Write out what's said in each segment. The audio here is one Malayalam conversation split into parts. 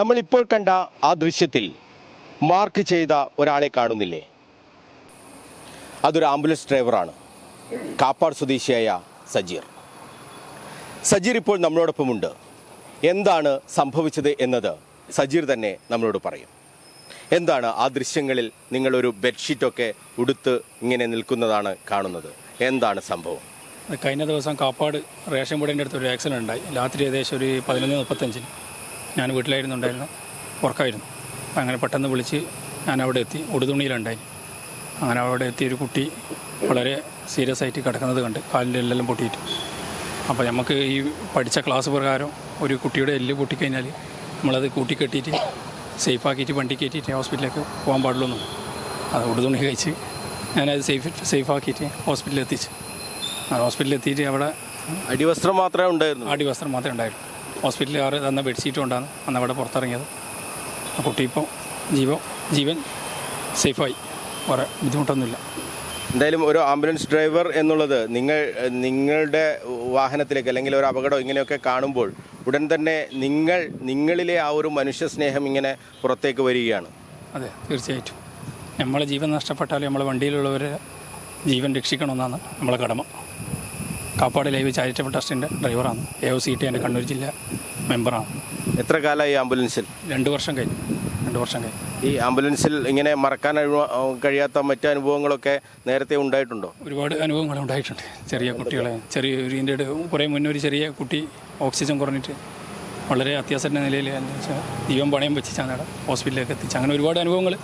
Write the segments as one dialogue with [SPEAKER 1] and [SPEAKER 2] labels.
[SPEAKER 1] നമ്മൾ ഇപ്പോൾ കണ്ട ആ ദൃശ്യത്തിൽ മാർക്ക് ചെയ്ത ഒരാളെ കാണുന്നില്ലേ? അതൊരു ആംബുലൻസ് ഡ്രൈവറാണ് കാപ്പാട് സ്വദേശിയായ സജീർ. സജീർ ഇപ്പോൾ നമ്മളോടൊപ്പമുണ്ട്. എന്താണ് സംഭവിച്ചത് എന്നത് സജീർ തന്നെ നമ്മളോട് പറയും. എന്താണ് ആ ദൃശ്യങ്ങളിൽ നിങ്ങളൊരു ബെഡ്ഷീറ്റൊക്കെ ഉടുത്ത് ഇങ്ങനെ നിൽക്കുന്നതാണ് കാണുന്നത്? എന്താണ് സംഭവം?
[SPEAKER 2] കഴിഞ്ഞ ദിവസം കാപ്പാട് റേഷൻ ബോർഡിന്റെ അടുത്ത് ഒരു ആക്സിഡന്റ് ഉണ്ടായി. രാത്രി ഏകദേശം ഒരു പതിനൊന്ന് മുപ്പത്തഞ്ചിന്. ഞാൻ വീട്ടിലായിരുന്നു ഉണ്ടായിരുന്നു ഉറക്കമായിരുന്നു. അങ്ങനെ പെട്ടെന്ന് വിളിച്ച് ഞാൻ അവിടെ എത്തി. ഉടുതുണിയിലുണ്ടായി. അങ്ങനെ അവിടെ എത്തി ഒരു കുട്ടി വളരെ സീരിയസ് ആയിട്ട് കിടക്കുന്നത് കണ്ട് കാലിന്റെ എല്ലാം പൊട്ടിയിട്ട്. അപ്പോൾ നമുക്ക് ഈ പഠിച്ച ക്ലാസ് പ്രകാരം ഒരു കുട്ടിയുടെ എല്ല് പൊട്ടിക്കഴിഞ്ഞാൽ നമ്മളത് കൂട്ടിക്കെട്ടിയിട്ട് സേഫാക്കിയിട്ട് വണ്ടി കയറ്റിയിട്ട് ഹോസ്പിറ്റലിലേക്ക് പോകാൻ പാടുള്ളൂ അത് ഉടുതുണി കഴിച്ച് ഞാനത് സേഫ് സേഫാക്കിയിട്ട് ഹോസ്പിറ്റലിൽ എത്തിച്ച്. ഹോസ്പിറ്റലിൽ എത്തിയിട്ട് അവിടെ
[SPEAKER 1] അടിവസ്ത്രം മാത്രമേ ഉണ്ടായിരുന്നു
[SPEAKER 2] അടിവസ്ത്രം മാത്രമേ ഉണ്ടായിരുന്നു. ഹോസ്പിറ്റലിൽ ആറ് തന്ന ബെഡ്ഷീറ്റ് ഉണ്ടാകും അന്ന് അവിടെ പുറത്തിറങ്ങിയത്. ആ കുട്ടി ഇപ്പോൾ ജീവ ജീവൻ സേഫായി. വേറെ ബുദ്ധിമുട്ടൊന്നുമില്ല.
[SPEAKER 1] എന്തായാലും ഒരു ആംബുലൻസ് ഡ്രൈവർ എന്നുള്ളത് നിങ്ങൾ നിങ്ങളുടെ വാഹനത്തിലേക്ക് അല്ലെങ്കിൽ ഒരു അപകടം ഇങ്ങനെയൊക്കെ കാണുമ്പോൾ ഉടൻ തന്നെ നിങ്ങൾ നിങ്ങളിലെ ആ ഒരു മനുഷ്യ സ്നേഹം ഇങ്ങനെ പുറത്തേക്ക് വരികയാണ്.
[SPEAKER 2] അതെ തീർച്ചയായിട്ടും. നമ്മളെ ജീവൻ നഷ്ടപ്പെട്ടാൽ നമ്മളെ വണ്ടിയിലുള്ളവരെ ജീവൻ രക്ഷിക്കണമെന്നാണ് നമ്മളെ കടമ. കാപ്പാട് ലൈവ് ചാരിറ്റബിൾ ട്രസ്റ്റിന്റെ ഡ്രൈവറാണ്. എ ഒ സി ടി എന്റെ കണ്ണൂർ ജില്ല മെമ്പറാണ്.
[SPEAKER 1] എത്ര കാലമായി ആംബുലൻസിൽ?
[SPEAKER 2] രണ്ട് വർഷം കഴിഞ്ഞു. രണ്ട് വർഷം കഴിഞ്ഞു.
[SPEAKER 1] ഈ ആംബുലൻസിൽ ഇങ്ങനെ മറക്കാൻ കഴിയാത്ത മറ്റു അനുഭവങ്ങളൊക്കെ നേരത്തെ ഉണ്ടായിട്ടുണ്ടോ?
[SPEAKER 2] ഒരുപാട് അനുഭവങ്ങൾ ഉണ്ടായിട്ടുണ്ട്. ചെറിയ കുട്ടികളെ ചെറിയ ഒരു ഇതിന്റെ കുറേ മുന്നേ ഒരു ചെറിയ കുട്ടി ഓക്സിജൻ കുറഞ്ഞിട്ട് വളരെ അത്യാസന്ന നിലയിൽ എന്താ വെച്ചാൽ ജീവൻ പണയം വെച്ചിട്ടാണ് ഹോസ്പിറ്റലിലേക്ക് എത്തിച്ച്. അങ്ങനെ ഒരുപാട് അനുഭവങ്ങൾ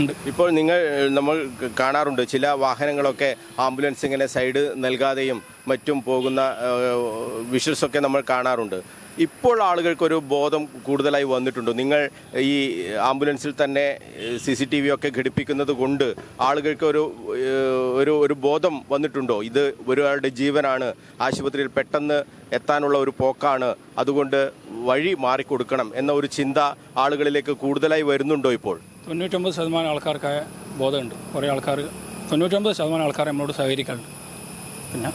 [SPEAKER 2] ഉണ്ട്.
[SPEAKER 1] ഇപ്പോൾ നിങ്ങൾ നമ്മൾ കാണാറുണ്ട് ചില വാഹനങ്ങളൊക്കെ ആംബുലൻസ് ഇങ്ങനെ സൈഡ് നൽകാതെയും മറ്റും പോകുന്ന വിഷസ് ഒക്കെ നമ്മൾ കാണാറുണ്ട്. ഇപ്പോൾ ആളുകൾക്കൊരു ബോധം കൂടുതലായി വന്നിട്ടുണ്ട്. നിങ്ങൾ ഈ ആംബുലൻസിൽ തന്നെ സി സി ടി വി ഒക്കെ ഘടിപ്പിക്കുന്നത് കൊണ്ട് ആളുകൾക്ക് ഒരു ഒരു ഒരു ബോധം വന്നിട്ടുണ്ടോ? ഇത് ഒരാളുടെ ജീവനാണ് ആശുപത്രിയിൽ പെട്ടെന്ന് എത്താനുള്ള ഒരു പോക്കാണ് അതുകൊണ്ട് വഴി മാറിക്കൊടുക്കണം എന്ന ഒരു ചിന്ത ആളുകളിലേക്ക് കൂടുതലായി വരുന്നുണ്ടോ ഇപ്പോൾ?
[SPEAKER 2] തൊണ്ണൂറ്റൊമ്പത് ശതമാനം ആൾക്കാർക്കായ ബോധമുണ്ട്. കുറേ ആൾക്കാർ തൊണ്ണൂറ്റൊമ്പത് ശതമാനം ആൾക്കാർ നമ്മളോട് സഹകരിക്കാറുണ്ട്. പിന്നെ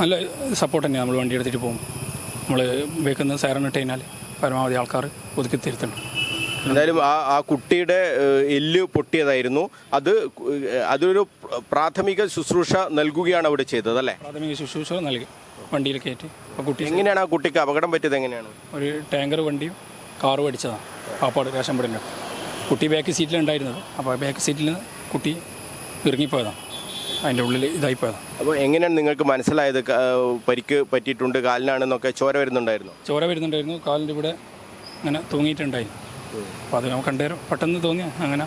[SPEAKER 2] നല്ല സപ്പോർട്ട് തന്നെയാണ് നമ്മൾ വണ്ടി എടുത്തിട്ട് പോകും നമ്മൾ വെക്കുന്ന ഇട്ട് കഴിഞ്ഞാൽ പരമാവധി ആൾക്കാർ ഒതുക്കി തിരുത്തുന്നുണ്ട്
[SPEAKER 1] എന്തായാലും ആ ആ കുട്ടിയുടെ എല്ല് പൊട്ടിയതായിരുന്നു. അത് അതൊരു പ്രാഥമിക ശുശ്രൂഷ നൽകുകയാണ് അവിടെ ചെയ്തത് അല്ലേ?
[SPEAKER 2] പ്രാഥമിക ശുശ്രൂഷ നൽകി. വണ്ടിയിൽ കയറ്റി. അപ്പോൾ കുട്ടി
[SPEAKER 1] എങ്ങനെയാണ് ആ കുട്ടിക്ക് അപകടം പറ്റിയത് എങ്ങനെയാണ്?
[SPEAKER 2] ഒരു ടാങ്കർ വണ്ടിയും കാറും അടിച്ചതാണ്. പാപ്പാട് കാശമ്പടിന്റെ പടിന്റെ കുട്ടി ബാക്ക് സീറ്റിലുണ്ടായിരുന്നത് അപ്പോൾ ബാക്ക് സീറ്റിൽ നിന്ന് കുട്ടി ഇറങ്ങിപ്പോയതാണ് അതിന്റെ ഉള്ളിൽ ഇതായി പോയതാണ്
[SPEAKER 1] അപ്പോൾ എങ്ങനെയാണ് നിങ്ങൾക്ക് മനസ്സിലായത്? ക- പരിക്ക് പറ്റിയിട്ടുണ്ട് കാലിനാണെന്നൊക്കെ ചോര വരുന്നുണ്ടായിരുന്നു?
[SPEAKER 2] ചോര വരുന്നുണ്ടായിരുന്നു. കാലിന്റെ ഇവിടെ അങ്ങനെ തൂങ്ങിയിട്ടുണ്ടായിരുന്നു. അപ്പോൾ അത് നമുക്ക് കണ്ടേരം പെട്ടെന്ന് തോന്നി അങ്ങനെ.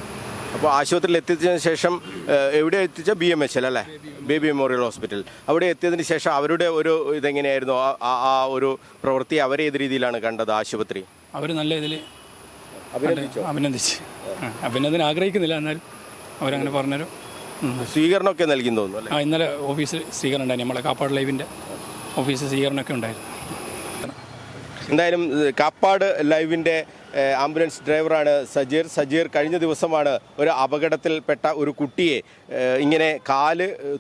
[SPEAKER 1] അപ്പോൾ ആശുപത്രിയിൽ എത്തിച്ചതിന് ശേഷം ഏഹ്, എവിടെ എത്തിച്ച? ബി എം എച്ച് എൽ അല്ലേ? Baby memorial hospital. അവിടെ എത്തിയതിന് ശേഷം അവരുടെ ഒരു ഇതെങ്ങനെയായിരുന്നു? ആ- ആ ആ ഒരു പ്രവൃത്തി അവരെ ഏത് രീതിയിലാണ് കണ്ടത് ആശുപത്രി?
[SPEAKER 2] അവർ നല്ല ഇതിൽ അഭിനന്ദിച്ച്? ആ, അഭിനന്ദനം ആഗ്രഹിക്കുന്നില്ല എന്നാലും അവരങ്ങനെ പറഞ്ഞൊരു.
[SPEAKER 1] സ്വീകരണമൊക്കെ നൽകി തോന്നുന്നു
[SPEAKER 2] ആ ഇന്നലെ ഓഫീസിൽ സ്വീകരണം ഉണ്ടായിരുന്നു. നമ്മളെ കാപ്പാട് ലൈവിന്റെ ഓഫീസ് സ്വീകരണമൊക്കെ ഉണ്ടായിരുന്നു.
[SPEAKER 1] എന്തായാലും കാപ്പാട് ലൈവിന്റെ ആംബുലൻസ് ഡ്രൈവറാണ് സജീർ. സജീർ കഴിഞ്ഞ ദിവസമാണ് ഒരു അപകടത്തിൽപ്പെട്ട ഒരു കുട്ടിയെ ഇങ്ങനെ കാൽ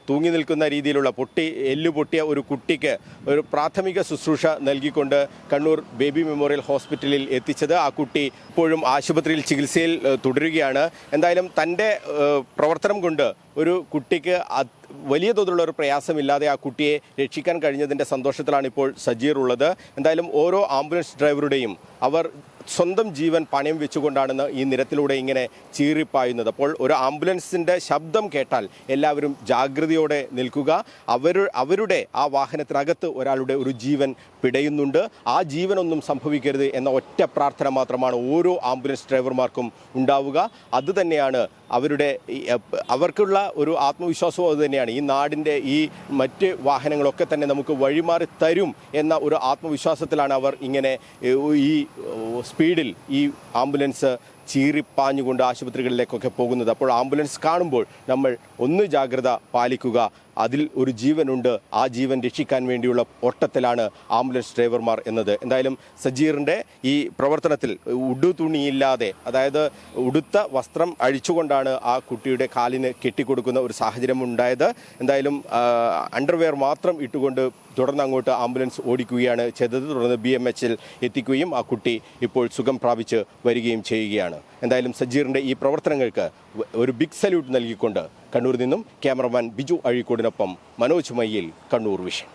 [SPEAKER 1] തൂങ്ങി നിൽക്കുന്ന രീതിയിലുള്ള പൊട്ടി എല്ലു പൊട്ടിയ ഒരു കുട്ടിക്ക് ഒരു പ്രാഥമിക ശുശ്രൂഷ നൽകിക്കൊണ്ട് കണ്ണൂർ ബേബി മെമ്മോറിയൽ ഹോസ്പിറ്റലിൽ എത്തിച്ചത്. ആ കുട്ടി ഇപ്പോഴും ആശുപത്രിയിൽ ചികിത്സയിൽ തുടരുകയാണ്. എന്തായാലും തന്റെ പ്രവർത്തനം കൊണ്ട് ഒരു കുട്ടിക്ക് വലിയ തോതിലുള്ള ഒരു പ്രയാസമില്ലാതെ ആ കുട്ടിയെ രക്ഷിക്കാൻ കഴിഞ്ഞതിന്റെ സന്തോഷത്തിലാണ് ഇപ്പോൾ സജീർ ഉള്ളത്. എന്തായാലും ഓരോ ആംബുലൻസ് ഡ്രൈവറുടെയും അവർ സ്വന്തം ജീവൻ പണയം വെച്ചുകൊണ്ടാണ് ഈ നിരത്തിലൂടെ ഇങ്ങനെ ചീറിപ്പായുന്നത്. അപ്പോൾ ഒരു ആംബുലൻസിന്റെ ശബ്ദം കേട്ടാൽ എല്ലാവരും ജാഗ്രതയോടെ നിൽക്കുക. അവർ അവരുടെ ആ വാഹനത്തിനകത്ത് ഒരാളുടെ ഒരു ജീവൻ പിടയുന്നുണ്ട്. ആ ജീവനൊന്നും സംഭവിക്കരുത് എന്ന ഒറ്റ പ്രാർത്ഥന മാത്രമാണ് ഓരോ ആംബുലൻസ് ഡ്രൈവർമാർക്കും ഉണ്ടാവുക. അതുതന്നെയാണ് അവരുടെ അവർക്കുള്ള ഒരു ആത്മവിശ്വാസവും അത് തന്നെയാണ്. ഈ നാടിന്റെ ഈ മറ്റ് വാഹനങ്ങളൊക്കെ തന്നെ നമുക്ക് വഴിമാറി തരും എന്ന ഒരു ആത്മവിശ്വാസത്തിലാണ് അവർ ഇങ്ങനെ ഈ സ്പീഡിൽ ഈ ആംബുലൻസ് ചീറിപ്പാഞ്ഞുകൊണ്ട് ആശുപത്രികളിലേക്കൊക്കെ പോകുന്നത്. അപ്പോൾ ആംബുലൻസ് കാണുമ്പോൾ നമ്മൾ ഒന്ന് ജാഗ്രത പാലിക്കുക അതിൽ ഒരു ജീവനുണ്ട്. ആ ജീവൻ രക്ഷിക്കാൻ വേണ്ടിയുള്ള ഓട്ടത്തിലാണ് ആംബുലൻസ് ഡ്രൈവർമാർ എന്നത്. എന്തായാലും സജീറിന്റെ ഈ പ്രവർത്തനത്തിൽ ഉടു തുണിയില്ലാതെ അതായത് ഉടുത്ത വസ്ത്രം അഴിച്ചുകൊണ്ടാണ് ആ കുട്ടിയുടെ കാലിന് കെട്ടിക്കൊടുക്കുന്ന ഒരു സാഹചര്യം ഉണ്ടായത്. എന്തായാലും അണ്ടർവെയർ മാത്രം ഇട്ടുകൊണ്ട് തുടർന്ന് അങ്ങോട്ട് ആംബുലൻസ് ഓടിക്കുകയാണ് ചെയ്തത്. തുടർന്ന് ബി എം എച്ചിൽ എത്തിക്കുകയും ആ കുട്ടി ഇപ്പോൾ സുഖം പ്രാപിച്ച് വരികയും ചെയ്യുകയാണ്. എന്തായാലും സജീറിന്റെ ഈ പ്രവർത്തനങ്ങൾക്ക് ഒരു ബിഗ് സല്യൂട്ട് നൽകിക്കൊണ്ട് കണ്ണൂരിൽ നിന്നും ക്യാമറമാൻ ബിജു അഴീക്കോടിനൊപ്പം മനോജ് മയ്യിൽ കണ്ണൂർ വിഷൻ.